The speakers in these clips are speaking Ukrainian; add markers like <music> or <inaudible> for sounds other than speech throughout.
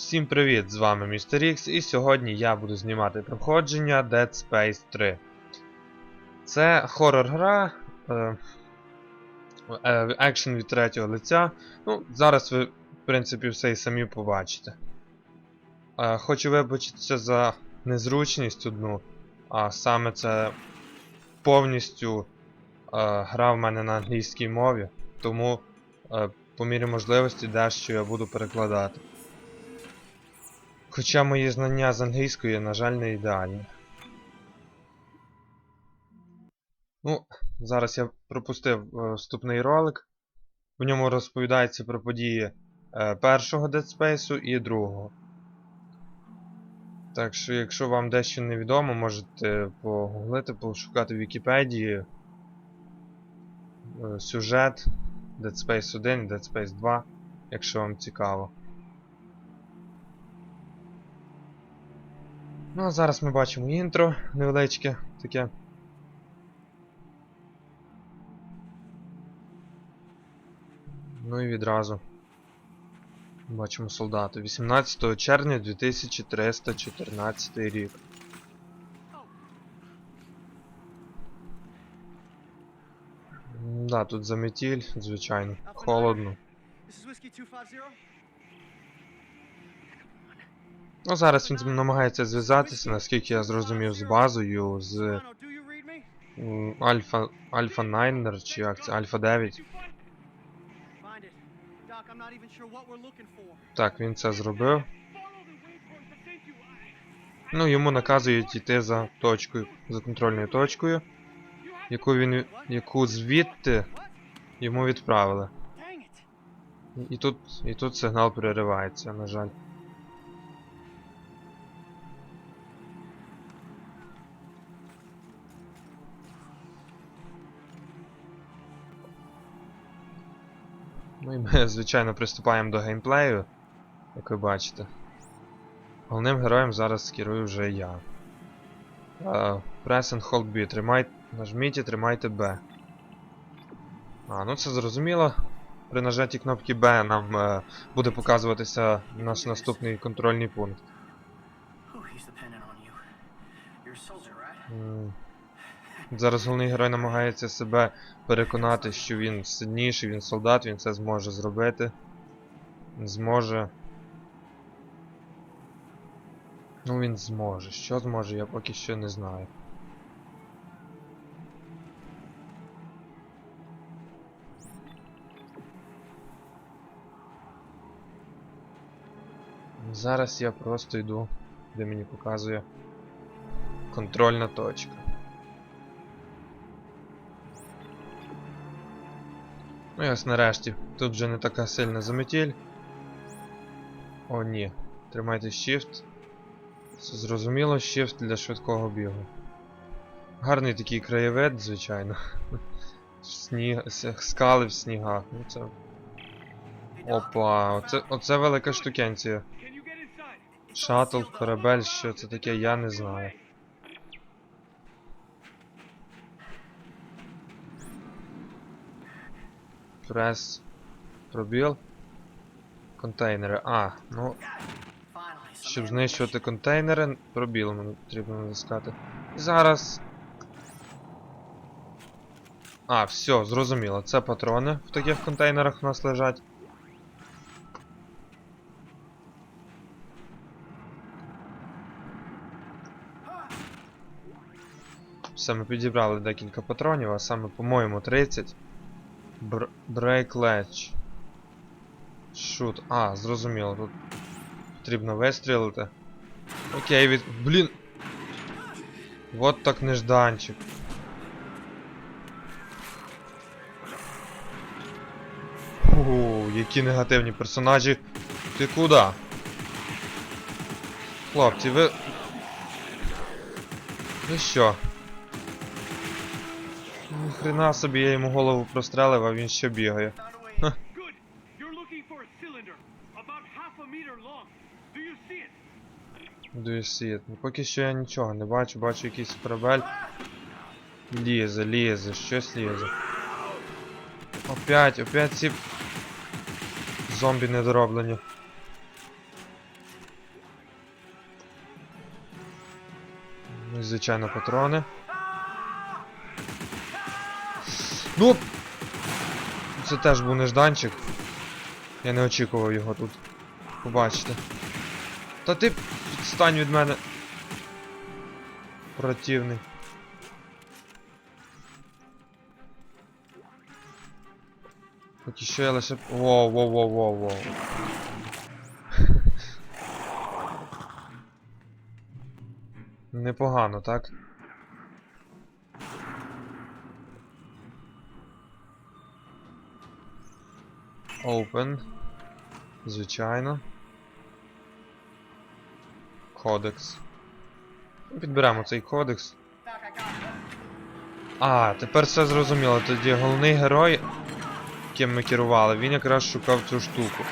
Всім привіт! З вами Містер Ікс, і сьогодні я буду знімати проходження Dead Space 3. Це хорор гра, е, е, екшен від третього лиця. Ну, зараз ви, в принципі, все і самі побачите. Е, хочу вибачитися за незручність одну, а саме це повністю е, гра в мене на англійській мові, тому е, по мірі можливості дещо я буду перекладати. Хоча мої знання з англійської, на жаль, не ідеальні. Ну, зараз я пропустив е, вступний ролик. В ньому розповідається про події е, першого Dead Space і другого. Так що, якщо вам дещо невідомо, можете погуглити, пошукати в Вікіпедії е, сюжет Dead Space 1 і Dead Space 2, якщо вам цікаво. Ну, а зараз ми бачимо інтро невеличке таке. Ну і відразу бачимо солдата. 18 червня 2314 рік. Да, тут заметіль, звичайно. Холодно. This is whiskey 250? Ну, зараз він намагається зв'язатися, наскільки я зрозумів, з базою, з Альфа Альфа 9 чи як це? Альфа 9. Find it. Doc, I'm not even sure what we're looking for. Так, він це зробив. Ну, йому наказують йти за точкою, за контрольною точкою, яку він яку звідти йому відправили. І тут, і тут сигнал переривається, на жаль. Ну і ми, звичайно, приступаємо до геймплею, як ви бачите. Головним героєм зараз керую вже я. Uh, press and hold B. Тримай, нажміть і тримайте B. А, ну це зрозуміло. При нажатті кнопки B нам е, буде показуватися наш наступний контрольний пункт. Oh, Зараз головний герой намагається себе переконати, що він сильніший, він солдат, він це зможе зробити. Зможе. Ну він зможе. Що зможе, я поки що не знаю. Зараз я просто йду, де мені показує контрольна точка. Ну і ось нарешті. Тут вже не така сильна заметіль. О, ні. Тримайте Shift. Все зрозуміло, Shift для швидкого бігу. Гарний такий краєвид, звичайно. Сніг... Скали в снігах. Ну. Опа, оце, оце велика штукенція. Шаттл, корабель, що це таке, я не знаю. Прес. Пробіл. Контейнери. А, ну, щоб знищувати контейнери, пробіл мені потрібно натискати. І зараз. А, все, зрозуміло. Це патрони в таких контейнерах у нас лежать. Все, ми підібрали декілька патронів, а саме, по-моєму, 30. Бр Break. Шут. А, зрозуміло, тут потрібно вистрілити. Окей, від. Блін! Вот так нежданчик. Фу, які негативні персонажі. Ти куди? Хлопці, ви. Ви що? Ніхрена собі я йому голову прострелив, а він ще бігає. Ну поки що я нічого не бачу, бачу якийсь корабель. Лізе, лізе, щось лізе. Опять, опять ці зомбі недороблені. Ну, звичайно, патрони. Ну! Це теж був нежданчик. Я не очікував його тут побачити. Та ти відстань від мене. Противний. Поки що я лише. Воу, воу, воу, воу, воу. <laughs> Непогано, так? Open. Звичайно. Кодекс. Підберемо цей кодекс. А, тепер все зрозуміло. Тоді головний герой, яким ми керували, він якраз шукав цю штуку.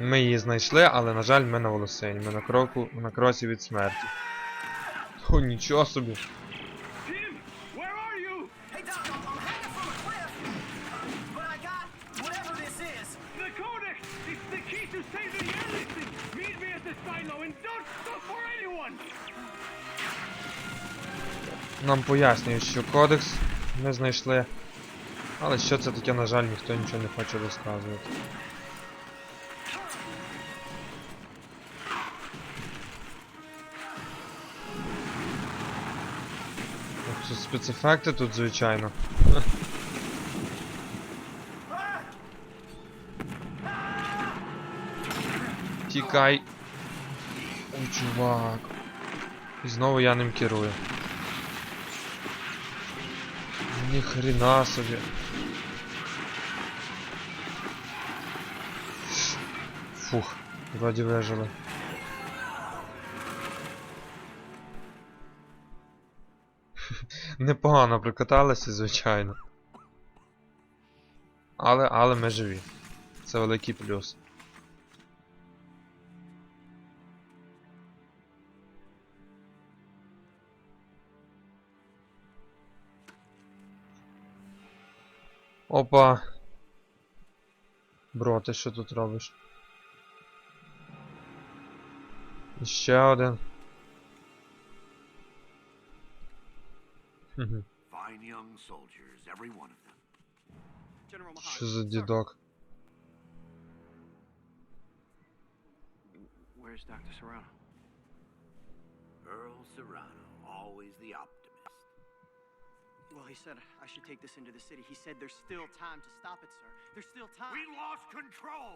Ми її знайшли, але, на жаль, ми на волосині. Ми на кроку на кросі від смерті. О, нічого собі. Нам пояснюють, що кодекс ми знайшли. Але що це таке, на жаль, ніхто нічого не хоче розказувати. Спецефекти тут, звичайно. Тікай. Чувак. І знову я ним керую. Ні хрена собі. Фух, вроді вижили. <laughs> Непогано прокаталися, звичайно. Але, але ми живі. Це великий плюс. Опа. Бро, ти що тут робиш? І Ще один. Mahar. Що за дідок? Where's Dr. Serrano? Earl Serrano, always the optimist. Well, he said I should take this into the city. He said there's still time to stop it, sir. There's still time. We lost control!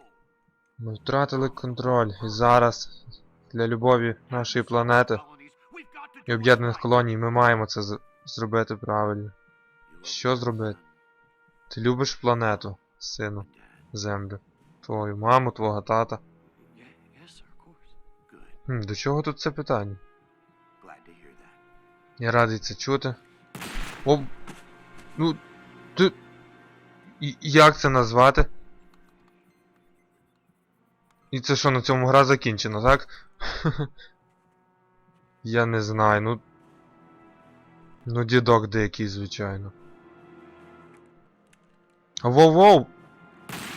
Ми втратили контроль і зараз для любові нашої планети і об'єднаних колоній ми маємо це зробити правильно. Що зробити? Ти любиш планету, сину, землю, твою маму, твого тата. Хм, до чого тут це питання? Я радий це чути. О. Ну. Ти. Як це назвати? І це що, на цьому гра закінчена, так? <laughs> Я не знаю, ну. Ну, дідок дикий, звичайно. Воу-воу!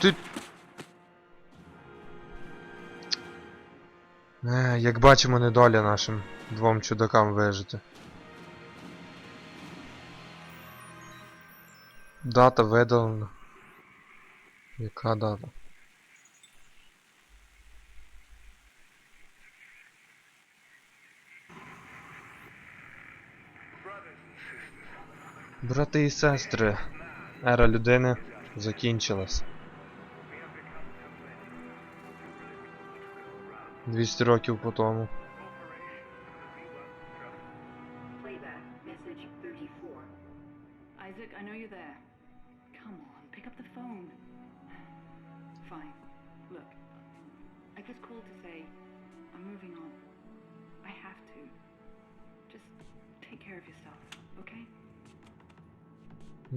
Ти. Е, як бачимо, недоля нашим двом чудакам вижити. Дата видалена. Яка дата? Брати і сестри, ера людини закінчилась. 200 років по тому.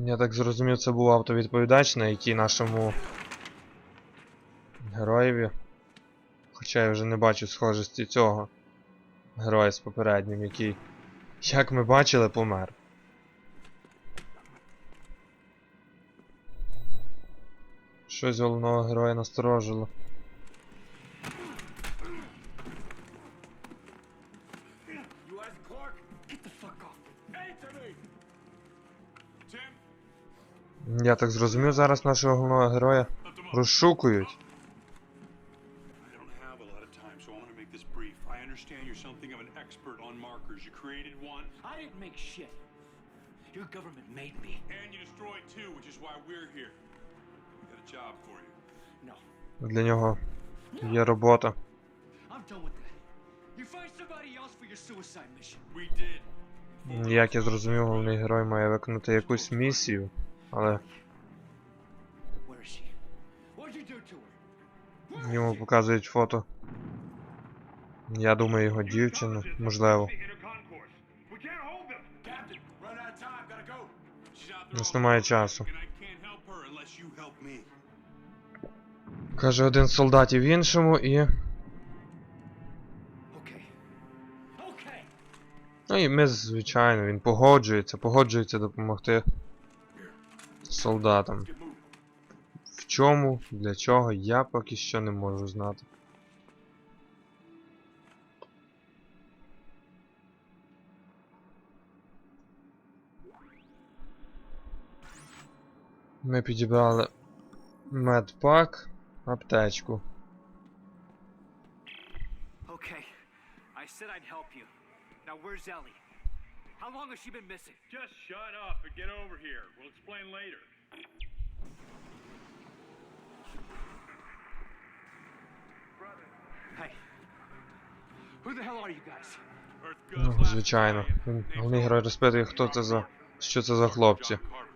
Я так зрозумів, це був автовідповідач, на який нашому героєві. Хоча я вже не бачу схожості цього героя з попереднім, який, як ми бачили, помер. Щось головного героя насторожило. Я так зрозумів, зараз нашого головного героя розшукують. I don't have a lot of time, so I want to make this brief. I understand you're something of an expert on markers. You created one, I didn't make shit. Your government made me. and you destroyed two, which is why we're here. We got a job for you. No, Для нього є робота. I'm done with that. You find somebody else for your suicide mission. We did. Як я зрозумів, головний герой має виконати якусь місію, але йому показують фото. Я думаю, його дівчину, можливо. У нас немає часу. Каже один з солдатів іншому і. Ну і ми, звичайно, він погоджується, погоджується допомогти солдатам. В чому, для чого, я поки що не можу знати. Ми підібрали медпак, аптечку. Okay. I said I'd help you. Now where's? How long has she been missing? Just shut up and get over here. We'll explain later. Brother. Hey. Who the hell are you guys? Ну, звичайно. головний герой розпитує, хто це за. що це за хлопці. John Carter.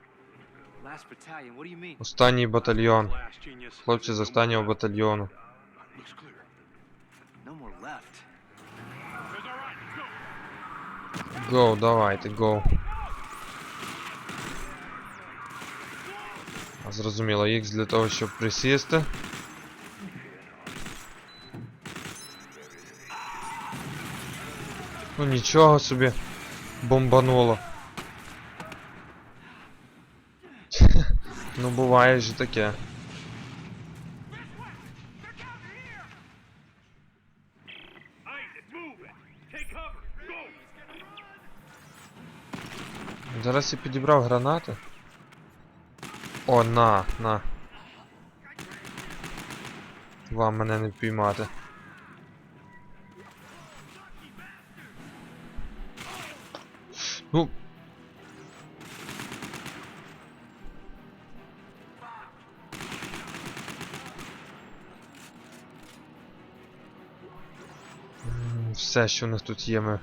Last battalion. What do you mean? Останній батальйон. Хлопці з останнього батальйону. Гоу, давайте, гоу. Зрозуміло, X для того, щоб присісти. Ну нічого собі. Бомбануло. <laughs> ну буває ж таке. Зараз я підібрав гранати. О, на, на. Вам мене не впіймати. Ну. Все, що у нас тут є, ми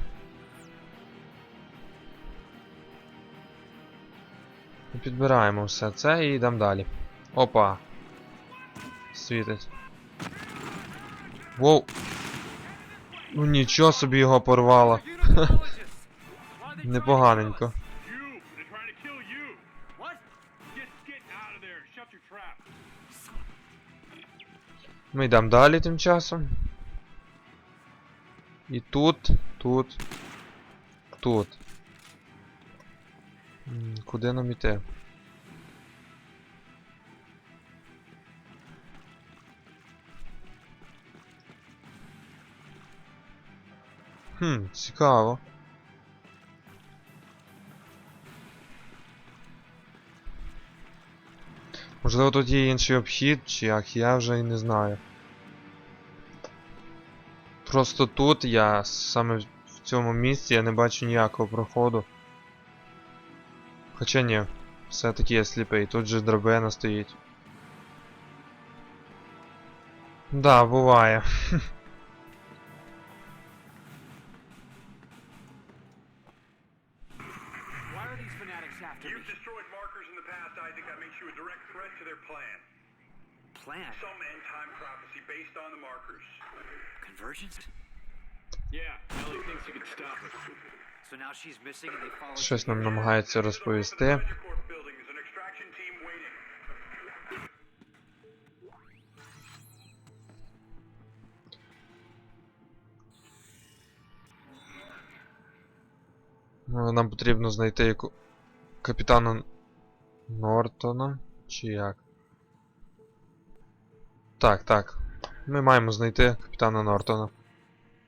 Підбираємо все це і йдемо далі. Опа. Світить. Воу. Ну нічого собі його порвало. Непоганенько. Ми йдемо далі тим часом. І тут, тут, тут. Куди нам іти? Хм, цікаво. Можливо, тут є інший обхід, чи як, я вже і не знаю. Просто тут я саме в цьому місці я не бачу ніякого проходу. Хоча ні, все-таки я сліпий, тут же драбина стоїть. Да, буває. <laughs> fanatics after me? You've destroyed markers in the past, Isaac. That makes you a direct threat to their plan. Plan? Some end time prophecy based on the markers. Convergence? Yeah. Ellie thinks you can stop it. So now she's missing and they follow Щось нам намагається розповісти. Ну, Нам потрібно знайти яку... капітана Нортона. Чи як? Так, так. Ми маємо знайти капітана Нортона.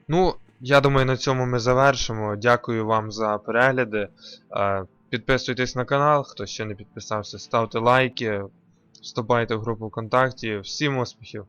Ну, я думаю, на цьому ми завершимо. Дякую вам за перегляди. Е, Підписуйтесь на канал, хто ще не підписався, ставте лайки, вступайте в групу ВКонтакті. Всім успіхів!